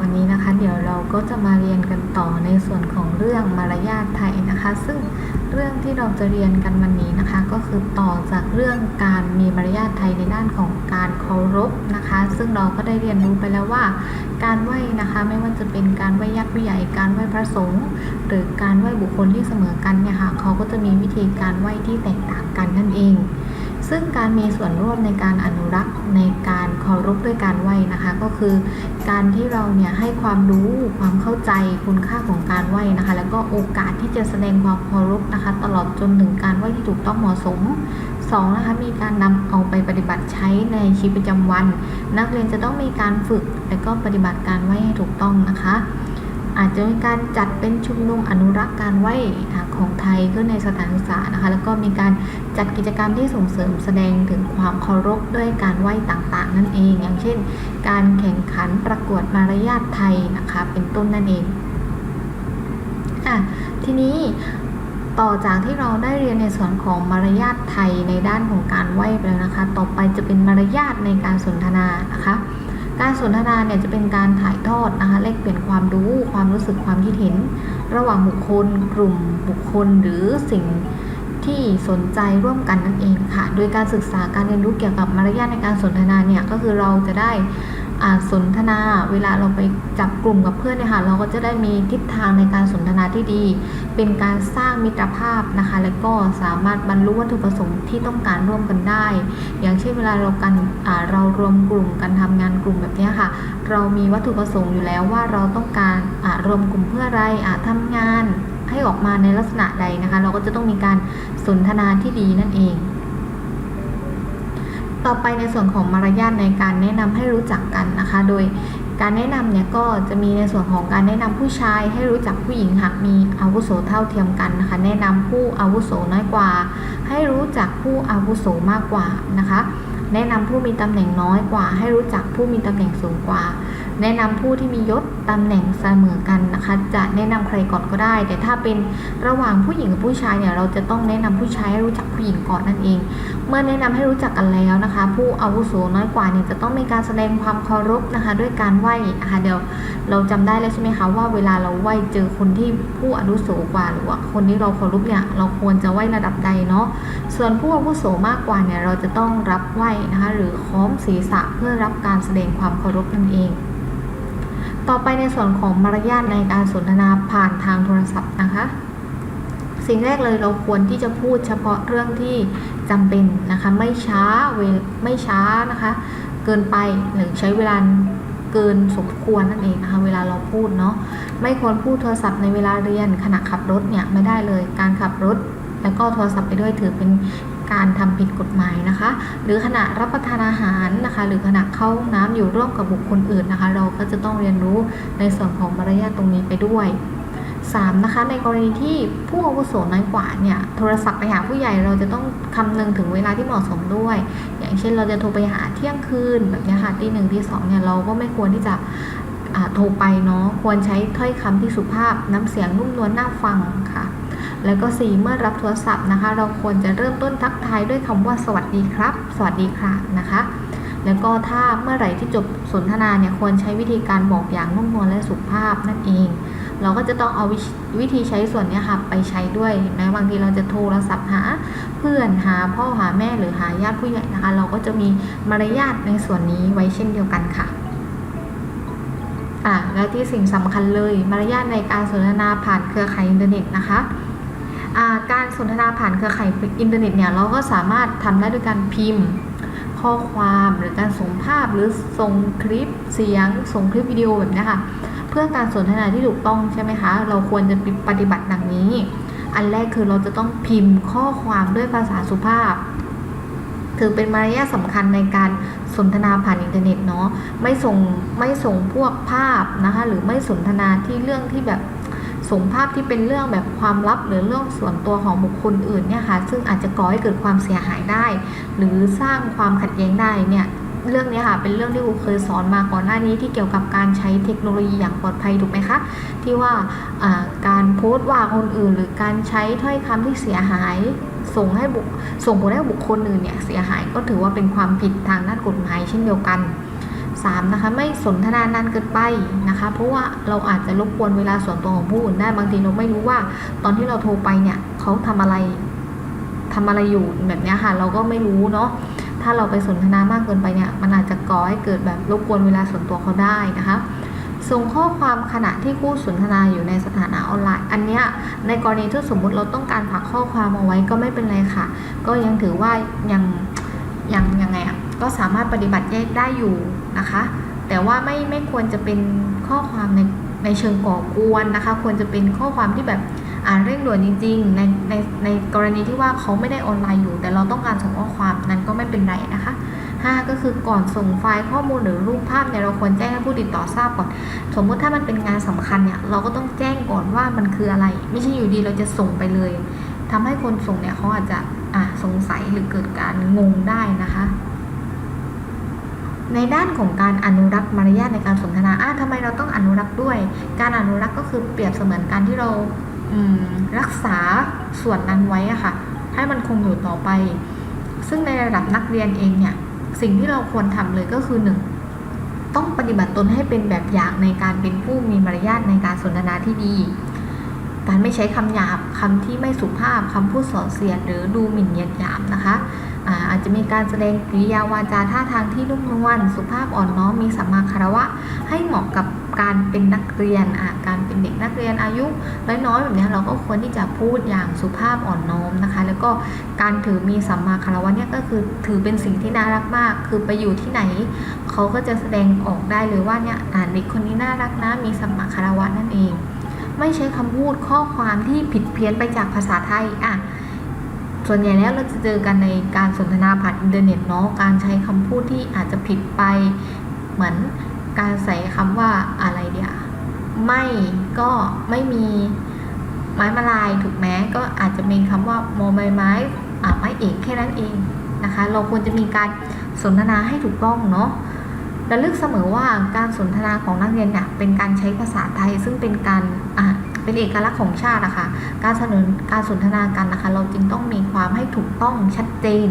วันนี้นะคะ เดี๋ยวเราก็จะมาเรียนกันต่อในส่วนของเรื่องมารยาทไทยนะคะ ซึ่งเรื่องที่เราจะเรียนกันวันนี้นะคะ ก็คือต่อจากเรื่องการมีมารยาทไทยในด้านของการเคารพนะคะ ซึ่งเราก็ได้เรียนรู้ไปแล้วว่า การไหว้นะคะไม่ว่าจะเป็นการไหว้ญาติผู้ใหญ่ การไหว้พระสงฆ์หรือการไหว้บุคคลที่เสมอกันเนี่ยค่ะเขาก็จะมีวิธีการไหว้ที่แตกต่างกันนั่นเองซึ่งการมีส่วนร่วมในการอนุรักษ์ ในการเคารพด้วยการไหว้นะคะ ก็คือการที่เราเนี่ยให้ความรู้ความเข้าใจคุณค่าของการไหว้นะคะ แล้วก็โอกาสที่จะแสดงความเคารพนะคะ ตลอดจนถึงการไหว้ที่ถูกต้องเหมาะสมสองนะคะมีการนำเอาไปปฏิบัติใช้ในชีวิตประจำวัน นักเรียนจะต้องมีการฝึกและก็ปฏิบัติการไหว้ให้ถูกต้องนะคะ อาจจะมีการจัดเป็นชุมนุมอนุรักษ์การไหว้ ของไทยขึ้นในสถานศึกษานะคะ แล้วก็มีการจัดกิจกรรมที่ส่งเสริมแสดงถึงความเคารพด้วยการไหว้ต่างๆ นั่นเอง อย่างเช่น การแข่งขันประกวดมารยาทไทยนะคะ เป็นต้นนั่นเองอะทีนี้ต่อจากที่เราได้เรียนในส่วนของมารยาทไทยในด้านของการไหว้ไปแล้วนะคะ ต่อไปจะเป็นมารยาทในการสนทนานะคะ การสนทนาเนี่ยจะเป็นการถ่ายทอดนะคะแลกเปลี่ยนความรู้ความรู้สึกความคิดเห็น ระหว่างบุคคล กลุ่มบุคคลหรือสิ่งที่สนใจร่วมกันนั่นเองค่ะ โดยการศึกษาการเรียนรู้เกี่ยวกับมารยาทในการสนทนาเนี่ยก็คือเราจะได้ สนทนาเวลาเราไปจับกลุ่มกับเพื่อนเนี่ยค่ะเราก็จะได้มีทิศทางในการสนทนาที่ดี เป็นการสร้างมิตรภาพนะคะ และก็สามารถบรรลุวัตถุประสงค์ที่ต้องการร่วมกันได้ อย่างเช่นเวลาเรากันเรารวมกลุ่มกันทำงานกลุ่มแบบนี้ค่ะ เรามีวัตถุประสงค์อยู่แล้วว่าเราต้องการรวมกลุ่มเพื่ออะไรอ่าทำงานให้ออกมาในลักษณะใดนะคะ เราก็จะต้องมีการสนทนาที่ดีนั่นเอง ต่อไปในส่วนของมารยาทในการแนะนำให้รู้จักกันนะคะ โดยการแนะนำเนี่ยก็จะมีในส่วนของการแนะนำผู้ชายให้รู้จักผู้หญิงหากมีอาวุโสเท่าเทียมกันนะคะ แนะนำผู้อาวุโสน้อยกว่า ให้รู้จักผู้อาวุโสมากกว่านะคะ แนะนำผู้มีตำแหน่งน้อยกว่า ให้รู้จักผู้มีตำแหน่งสูงกว่า แนะนำผู้ที่มียศตำแหน่งเสมอกันนะคะ จะแนะนำใครก่อนก็ได้ แต่ถ้าเป็นระหว่างผู้หญิงกับผู้ชายเนี่ยเราจะต้องแนะนำผู้ชายให้รู้จักผู้หญิงก่อนนั่นเอง เมื่อแนะนำให้รู้จักกันแล้วนะคะ ผู้อาวุโสน้อยกว่าเนี่ยจะต้องมีการแสดงความเคารพนะคะ ด้วยการไหว้นะคะเดี๋ยวเราจำได้แล้วใช่ไหมคะว่าเวลาเราไหว้เจอคนที่ผู้อาวุโสกว่าหรือว่าคนที่เราเคารพเนี่ยเราควรจะไหว้ระดับใดเนาะส่วนผู้อาวุโสมากกว่าเนี่ยเราจะต้องรับไหว้นะคะหรือค้อมศีรษะเพื่อรับการแสดงความเคารพนั่นเอง ต่อไปในส่วนของมารยาทในการสนทนาผ่านทางโทรศัพท์นะคะ สิ่งแรกเลยเราควรที่จะพูดเฉพาะเรื่องที่จำเป็นนะคะ ไม่ช้าเวไม่ช้านะคะ เกินไปหรือใช้เวลาเกินสมควรนั่นเองนะคะ เวลาเราพูดเนาะไม่ควรพูดโทรศัพท์ในเวลาเรียนขณะขับรถเนี่ยไม่ได้เลยการขับรถแล้วก็โทรศัพท์ไปด้วยถือเป็น การทำผิดกฎหมายนะคะ หรือขณะรับประทานอาหารนะคะ หรือขณะเข้าห้องน้ำอยู่ร่วมกับบุคคลอื่นนะคะ เราก็จะต้องเรียนรู้ในส่วนของมารยาทตรงนี้ไปด้วย 3. นะคะในกรณีที่ผู้อาวุโสน้อยกว่าเนี่ยโทรศัพท์ไปหาผู้ใหญ่เราจะต้องคำนึงถึงเวลาที่เหมาะสมด้วย อย่างเช่นเราจะโทรไปหาเที่ยงคืนแบบนี้ค่ะที่หนึ่งที่สองเนี่ยเราก็ไม่ควรที่จะโทรไปเนาะควรใช้ถ้อยคำที่สุภาพน้ำเสียงนุ่มนวลน่าฟังค่ะ แล้วก็ 4 เมื่อรับโทรศัพท์นะคะ เราควรจะเริ่มต้นทักทายด้วยคำว่าสวัสดีครับ สวัสดีค่ะนะคะ แล้วก็ถ้าเมื่อไหร่ที่จบสนทนาเนี่ยควรใช้วิธีการบอกอย่างนุ่มนวลและสุภาพนั่นเอง เราก็จะต้องเอาวิวิธีใช้ส่วนนี้ค่ะไปใช้ด้วยเห็นไหมบางทีเราจะโทรศัพท์หาเพื่อนหาพ่อหาแม่หรือหาญาติผู้ใหญ่นะคะ เราก็จะมีมารยาทในส่วนนี้ไว้เช่นเดียวกันค่ะอะและที่สิ่งสำคัญเลยมารยาทในการสนทนาผ่านเครือข่ายอินเทอร์เน็ตนะคะ การสนทนาผ่านเครือข่ายอินเทอร์เน็ตเนี่ยเราก็สามารถทำได้ด้วยการพิมพ์ ข้อความหรือการส่งภาพหรือส่งคลิปเสียง ส่งคลิปวิดีโอแบบนี้ค่ะเพื่อการสนทนาที่ถูกต้องใช่ไหมคะ เราควรจะปฏิบัติดังนี้ อันแรกคือเราจะต้องพิมพ์ข้อความด้วยภาษาสุภาพถือเป็นมารยาทสำคัญในการสนทนาผ่านอินเทอร์เน็ตเนาะไม่ส่งไม่ส่งพวกภาพนะคะหรือไม่สนทนาที่เรื่องที่แบบ ส่งภาพที่เป็นเรื่องแบบความลับหรือเรื่องส่วนตัวของบุคคลอื่นเนี่ยค่ะซึ่งอาจจะก่อให้เกิดความเสียหายได้ หรือสร้างความขัดแย้งได้เนี่ยเรื่องนี้ค่ะเป็นเรื่องที่ครูเคยสอนมาก่อนหน้านี้ที่เกี่ยวกับการใช้เทคโนโลยีอย่างปลอดภัยถูกไหมคะที่ว่าการโพสต์ว่าคนอื่น หรือการใช้ถ้อยคำที่เสียหายส่งให้บุส่งผลให้บุคคลอื่นเนี่ยเสียหายก็ถือว่าเป็นความผิดทางด้านกฎหมายเช่นเดียวกัน 3 นะคะไม่สนทนานานเกินไปนะคะ เพราะว่าเราอาจจะรบกวนเวลาส่วนตัวของผู้อื่นได้บางทีเราไม่รู้ว่า ตอนที่เราโทรไปเนี่ยเขาทำอะไรทำอะไรอยู่แบบนี้ค่ะ เราก็ไม่รู้เนาะถ้าเราไปสนทนามากเกินไปเนี่ย มันอาจจะก่อให้เกิดแบบรบกวนเวลาส่วนตัวเขาได้นะคะส่งข้อความขณะที่คู่สนทนาอยู่ในสถานะออนไลน์ อันเนี้ยในกรณีที่สมมุติเราต้องการฝากข้อความเอาไว้ก็ไม่เป็นไรค่ะ ก็ยังถือว่ายังยังยังไงอะก็สามารถปฏิบัติได้อยู่ นะคะ แต่ว่าไม่ไม่ควรจะเป็นข้อความในในเชิงก่อกวนนะคะ ควรจะเป็นข้อความที่แบบอ่านเร่งด่วนจริงๆในในในกรณีที่ว่าเขาไม่ได้ออนไลน์อยู่ แต่เราต้องการส่งข้อความนั้นก็ไม่เป็นไรนะคะ5ก็คือก่อนส่งไฟล์ข้อมูลหรือรูปภาพเนี่ยเราควรแจ้งให้ผู้ติดต่อทราบก่อน สมมุติถ้ามันเป็นงานสำคัญเนี่ยเราก็ต้องแจ้งก่อนว่ามันคืออะไร ไม่ใช่อยู่ดีเราจะส่งไปเลยทำให้คนส่งเนี่ยเขาอาจจะอะสงสัยหรือเกิดการงงได้นะคะ ในด้านของการอนุรักษ์มารยาทในการสนทนาอะทำไมเราต้องอนุรักษ์ด้วย การอนุรักษ์ก็คือเปรียบเสมือนการที่เราอืมรักษาส่วนนั้นไว้อะค่ะ ให้มันคงอยู่ต่อไป ซึ่งในระดับนักเรียนเองเนี่ย สิ่งที่เราควรทำเลยก็คือหนึ่งต้องปฏิบัติตนให้เป็นแบบอย่างในการเป็นผู้มีมารยาทในการสนทนาที่ดี การไม่ใช้คำหยาบคำที่ไม่สุภาพคำพูดส่อเสียดหรือดูหมิ่นเหยียดหยามนะคะ อาจจะมีการแสดงกริยาวาจาท่าทางที่นุ่มนวลสุภาพอ่อนน้อมมีสัมมาคารวะ ให้เหมาะกับการเป็นนักเรียนอะการเป็นเด็กนักเรียนอายุน้อยๆแบบนี้เราก็ควรที่จะพูดอย่างสุภาพอ่อนน้อมนะคะ แล้วก็การถือมีสัมมาคารวะเนี่ยก็คือถือเป็นสิ่งที่น่ารักมาก คือไปอยู่ที่ไหน เขาก็จะแสดงออกได้เลยว่าเนี่ยเด็กคนนี้น่ารักนะมีสัมมาคารวะนั่นเอง ไม่ใช้คำพูดข้อความที่ผิดเพี้ยนไปจากภาษาไทยอะ ส่วนใหญ่แล้วเราจะเจอกันในการสนทนาผ่านอินเทอร์เน็ตเนาะการใช้คำพูดที่อาจจะผิดไป เหมือนการใส่คำว่าอะไรเดียวไม่ก็ไม่มีไม้มาลายถูกไหมก็อาจจะมีคำว่าโมไม้ไม้ไม้เอกแค่นั้นเองนะคะ เราควรจะมีการสนทนาให้ถูกต้องเนาะระลึกเสมอว่าการสนทนาของนักเรียนเนี่ยเป็นการใช้ภาษาไทยซึ่งเป็นการอะ เป็นเอกลักษณ์ของชาตินะคะ การสนอการสนทนากันนะคะ เราจึงต้องมีความให้ถูกต้องชัดเจน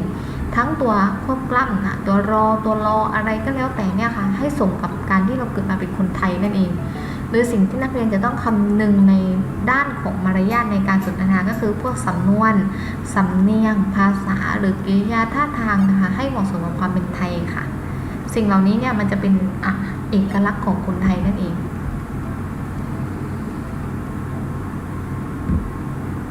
ทั้งตัวควบกล้ำนะตัวรอตัวรออะไรก็แล้วแต่เนี่ยค่ะ ให้สมกับการที่เราเกิดมาเป็นคนไทยนั่นเองโดยสิ่งที่นักเรียนจะต้องคำนึงในด้านของมารยาทในการสนทนาก็คือพวกสำนวน สำเนียง ภาษา หรือกริยาท่าทางนะคะให้เหมาะสมกับความเป็นไทยค่ะ สิ่งเหล่านี้เนี่ยมันจะเป็นอเอกลักษณ์ของคนไทยนั่นเอง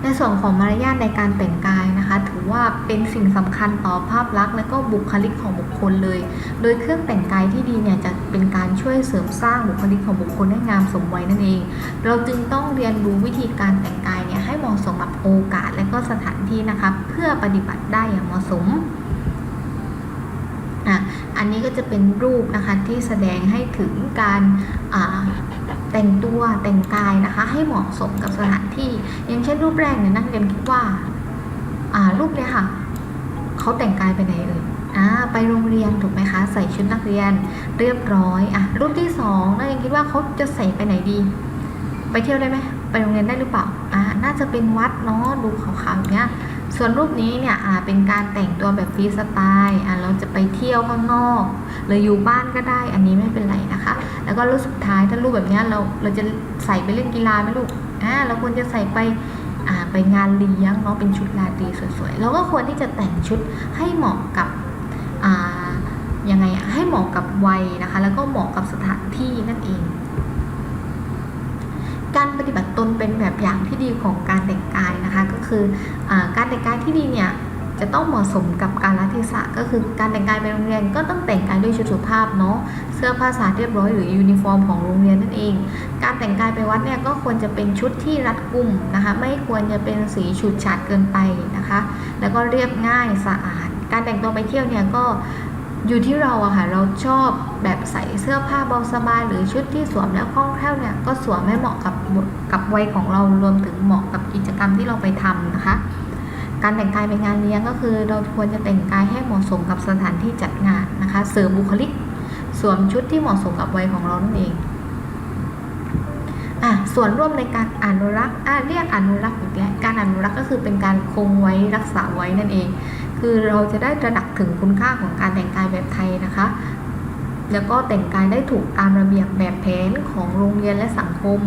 ในส่วนของมารยาทในการแต่งกายนะคะ ถือว่าเป็นสิ่งสำคัญต่อภาพลักษณ์และก็บุคลิกของบุคคลเลย โดยเครื่องแต่งกายที่ดีเนี่ยจะเป็นการช่วยเสริมสร้างบุคลิกของบุคคลให้งามสมวัยนั่นเอง เราจึงต้องเรียนรู้วิธีการแต่งกายเนี่ยให้เหมาะสมกับโอกาสและก็สถานที่นะคะเพื่อปฏิบัติได้อย่างเหมาะสมอะอันนี้ก็จะเป็นรูปนะคะที่แสดงให้ถึงการอ่า แต่งตัวแต่งกายนะคะ ให้เหมาะสมกับสถานที่ อย่างเช่นรูปแรกเนี่ยนักเรียนคิดว่าอ่ารูปเนี้ยค่ะเขาแต่งกายไปไหนเอ่ยอ่าไปโรงเรียนถูกไหมคะ ใส่ชุดนักเรียนเรียบร้อยอะรูปที่สองนักเรียนคิดว่าเขาจะใส่ไปไหนดี ไปเที่ยวได้ไหมไปโรงเรียนได้หรือเปล่าอ่าน่าจะเป็นวัดเนาะดูขาวๆอย่างเงี้ย ส่วนรูปนี้เนี่ยเป็นการแต่งตัวแบบฟรีสไตล์เราจะไปเที่ยวข้างนอกหรืออยู่บ้านก็ได้ อันนี้ไม่เป็นไรนะคะ แล้วก็รูปสุดท้ายถ้ารูปแบบนี้เราเราจะใส่ไปเล่นกีฬาไหมลูกอ่าเราควรจะใส่ไปไปงานเลี้ยงเนาะเป็นชุดราตรีสวยๆเราก็ควรที่จะแต่งชุดให้เหมาะกับยังไงให้เหมาะกับวัยนะคะ แล้วก็เหมาะกับสถานที่นั่นเอง การปฏิบัติตนเป็นแบบอย่างที่ดีของการแต่งกายนะคะ ก็คืออการแต่งกายที่ดีเนี่ยจะต้องเหมาะสมกับการละเทศะก็คือการแต่งกายไปโรงเรียนก็ต้องแต่งกายด้วยชุดสุภาพเนาะเสื้อผ้าสาดเรียบร้อยหรือยูนิฟอร์มของโรงเรียนนั่นเอง การแต่งกายไปวัดเนี่ยก็ควรจะเป็นชุดที่รัดกุมนะคะ ไม่ควรจะเป็นสีฉูดฉาดเกินไปนะคะ แล้วก็เรียบง่ายสะอาด การแต่งตัวไปเที่ยวเนี่ยก็อยู่ที่เราอะค่ะเราชอบ แบบใส่เสื้อผ้าเบาสบาย หรือชุดที่สวมแล้วคล่องแคล่วเนี่ยก็สวมให้เหมาะกับกับวัยของเรารวมถึงเหมาะกับกิจกรรมที่เราไปทำนะคะ การแต่งกายไปงานเลี้ยงก็คือ เราควรจะแต่งกายให้เหมาะสมกับสถานที่จัดงานนะคะเสริมบุคลิก สวมชุดที่เหมาะสมกับวัยของเรานั่นเองอะส่วนร่วมในการอนุรักษ์อะเรียกอนุรักษ์อีกแล้วการอนุรักษ์ก็คือเป็นการคงไว้รักษาไว้นั่นเอง คือเราจะได้ตระหนักถึงคุณค่าของการแต่งกายแบบไทยนะคะ แล้วก็แต่งกายได้ถูกตามระเบียบแบบแผนของโรงเรียนและสังคม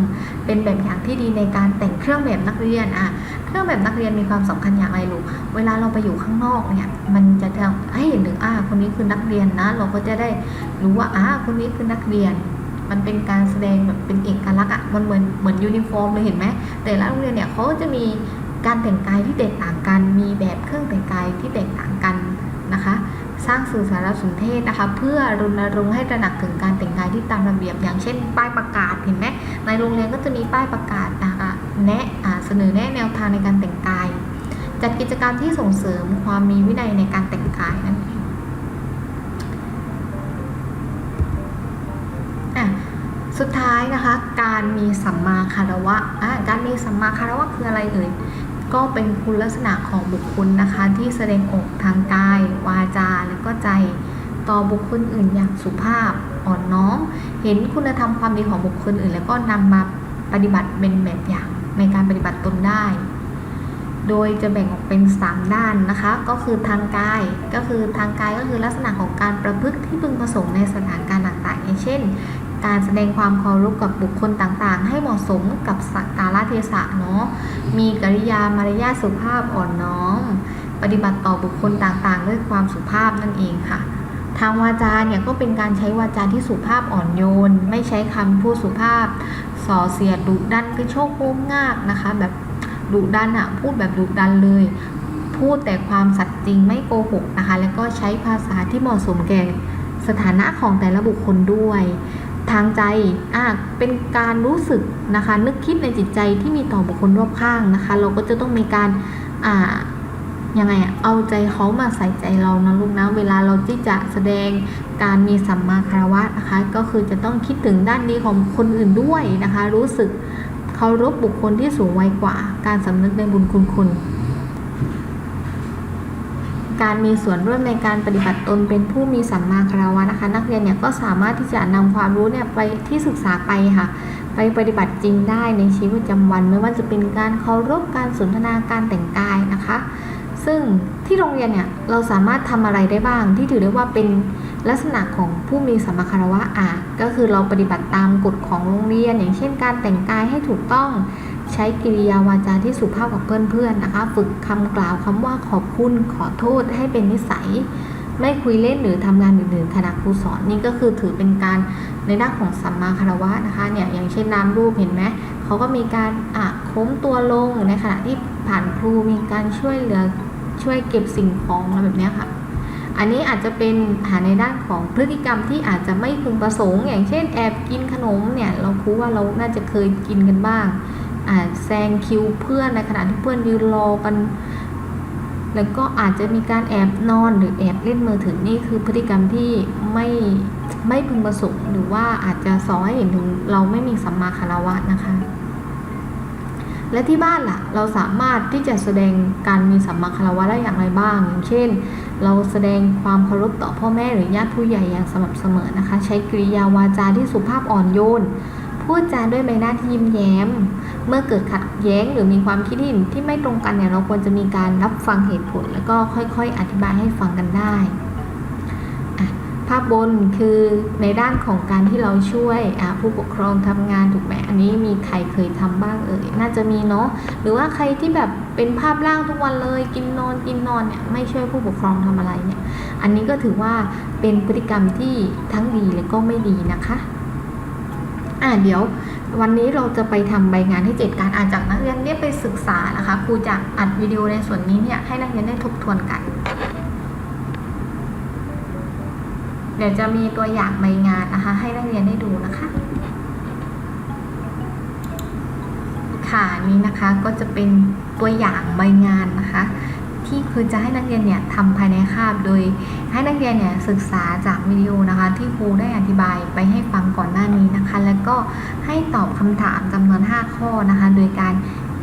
เป็นแบบอย่างที่ดีในการแต่งเครื่องแบบนักเรียนอะเครื่องแบบนักเรียนมีความสำคัญอย่างไรลูกเวลาเราไปอยู่ข้างนอกเนี่ยมันจะทำให้เห็นถึงอ่าคนนี้คือนักเรียนนะ เราก็จะได้รู้ว่าอ่าคนนี้คือนักเรียนมันเป็นการแสดงแบบเป็นเอกลักษณ์อะ มันเหมือนเหมือนยูนิฟอร์มเลยเห็นไหม แต่ละโรงเรียนเนี่ยเขาจะมีการแต่งกายที่แตกต่างกัน มีแบบเครื่องแต่งกายที่แตกต่างกันนะคะ สร้างสื่อสารสนเทศนะคะ เพื่อรณรงค์ให้ตระหนักถึงการแต่งกายที่ตามระเบียบ อย่างเช่น ป้ายประกาศเห็นไหมในโรงเรียนก็จะมีป้ายประกาศนะคะแนะเสนอแนะแนวทางในการแต่งกาย จัดกิจกรรมที่ส่งเสริมความมีวินัยในการแต่งกายนั่นเองสุดท้ายนะคะ การมีสัมมาคารวะะการมีสัมมาคารวะคืออะไรเอ่ย ก็เป็นคุณลักษณะของบุคคลนะคะที่แสดงออกทางกาย วาจาและก็ใจ ต่อบุคคลอื่นอย่างสุภาพอ่อนน้อมเห็นคุณธรรมความดีของบุคคลอื่น แล้วก็นำมาปฏิบัติเป็นแบบอย่างในการปฏิบัติตนได้ โดยจะแบ่งออกเป็น 3 ด้านนะคะ ก็คือทางกาย ก็คือทางกายก็คือลักษณะของการประพฤติที่พึงประสงค์ในสถานการณ์ต่างๆอย่างเช่น การแสดงความเคารพกับบุคคลต่างๆ ให้เหมาะสมกับสักการะเทศะเนาะ มีกริยามารยาทสุภาพอ่อนน้อม ปฏิบัติต่อบุคคลต่างๆ ด้วยความสุภาพนั่นเองค่ะ ทางวาจาเนี่ยก็เป็นการใช้วาจาที่สุภาพอ่อนโยน ไม่ใช้คำพูดสุภาพส่อเสียดดุดันกระโชกโค้งงากนะคะ แบบดุดันอะพูดแบบดุดันเลย พูดแต่ความสัตย์จริงไม่โกหกนะคะ แล้วก็ใช้ภาษาที่เหมาะสมแก่สถานะของแต่ละบุคคลด้วย ทางใจอะเป็นการรู้สึกนะคะ นึกคิดในจิตใจที่มีต่อบุคคลรอบข้างนะคะ เราก็จะต้องมีการอ่ายังไงเอาใจเขามาใส่ใจเรานะลูกนะเวลาเราที่จะแสดงการมีสัมมาคารวะนะคะ ก็คือจะต้องคิดถึงด้านดีของคนอื่นด้วยนะคะ รู้สึกเคารพบุคคลที่สูงวัยกว่า การสำนึกในบุญคุณคุณ การมีส่วนร่วมในการปฏิบัติตนเป็นผู้มีสัมมาคารวะนะคะ นักเรียนเนี่ยก็สามารถที่จะนำความรู้เนี่ยไปที่ศึกษาไปค่ะ ไปปฏิบัติจริงได้ในชีวิตประจำวัน ไม่ว่าจะเป็นการเคารพการสนทนาการแต่งกายนะคะ ซึ่งที่โรงเรียนเนี่ยเราสามารถทำอะไรได้บ้าง ที่ถือได้ว่าเป็นลักษณะของผู้มีสัมมาคารวะอะก็คือเราปฏิบัติตามกฎของโรงเรียน อย่างเช่น การแต่งกายให้ถูกต้อง ใช้กิริยาวาจาที่สุภาพกับเพื่อนๆนะคะ ฝึกคำกล่าวคำว่าขอบคุณขอโทษให้เป็นนิสัย ไม่คุยเล่นหรือทำงานอื่นๆขณะครูสอนนี่ก็คือถือเป็นการในด้านของสัมมาคารวะนะคะเนี่ยอย่างเช่นนามรูปเห็นไหมเขาก็มีการอะโค้งตัวลงในขณะที่ผ่านครูมีการช่วยเหลือช่วยเก็บสิ่งของอะไรแบบนี้ค่ะอันนี้อาจจะเป็นหาในด้านของพฤติกรรมที่อาจจะไม่พึงประสงค์ อย่างเช่นแอบกินขนมเนี่ยเราคูว่าเราน่าจะเคยกินกันบ้าง แซงคิวเพื่อนในขณะที่เพื่อนยืนรอกัน แล้วก็อาจจะมีการแอบนอนหรือแอบเล่นมือถือนี่คือพฤติกรรมที่ไม่ไม่พึงประสงค์หรือว่าอาจจะสอให้เห็นถึงเราไม่มีสัมมาคารวะนะคะ และที่บ้านล่ะ เราสามารถที่จะแสดงการมีสัมมาคารวะได้อย่างไรบ้าง อย่างเช่น เราแสดงความเคารพต่อพ่อแม่หรือญาติผู้ใหญ่อย่างสม่ำเสมอนะคะ ใช้กริยาวาจาที่สุภาพอ่อนโยน พูดจาด้วยใบหน้าที่ยิ้มแย้ม เมื่อเกิดขัดแย้งหรือมีความคิดเห็นที่ไม่ตรงกันเนี่ยเราควรจะมีการรับฟังเหตุผล แล้วก็ค่อยๆ อธิบายให้ฟังกันได้ ภาพบนคือในด้านของการที่เราช่วยผู้ปกครองทำงานถูกไหมอันนี้มีใครเคยทำบ้างเอ่ยน่าจะมีเนาะหรือว่าใครที่แบบเป็นภาพล่างทุกวันเลยกินนอนกินนอนเนี่ยไม่ช่วยผู้ปกครองทำอะไรเนี่ยอันนี้ก็ถือว่าเป็นพฤติกรรมที่ทั้งดีและก็ไม่ดีนะคะ อ่าเดี๋ยววันนี้เราจะไปทำใบงานให้เจ็ดการอ่านจากนักเรียนเนี่ยไปศึกษานะคะครูจะอัดวิดีโอในส่วนนี้เนี่ยให้นักเรียนได้ทบทวนกัน เดี๋ยวจะมีตัวอย่างใบงานนะคะ ให้นักเรียนได้ดูนะคะ ค่ะนี่นะคะก็จะเป็นตัวอย่างใบงานนะคะ ที่คือจะให้นักเรียนเนี่ยทำภายในคาบ โดยให้นักเรียนเนี่ยศึกษาจากวิดีโอนะคะ ที่ครูได้อธิบายไปให้ฟังก่อนหน้านี้นะคะ แล้วก็ให้ตอบคำถามจำนวน 5 ข้อนะคะ โดยการ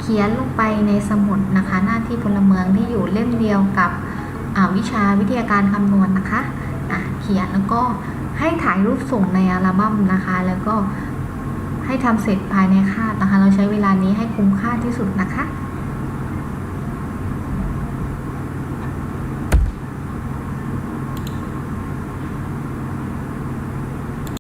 เขียนลงไปในสมุดนะคะ หน้าที่พลเมืองที่อยู่เล่มเดียวกับวิชาวิทยาการคำนวณนะคะะเขียนแล้วก็ให้ถ่ายรูปส่งในอัลบั้มนะคะ แล้วก็ให้ทำเสร็จภายในคาบนะคะ เราใช้เวลานี้ให้คุ้มค่าที่สุดนะคะ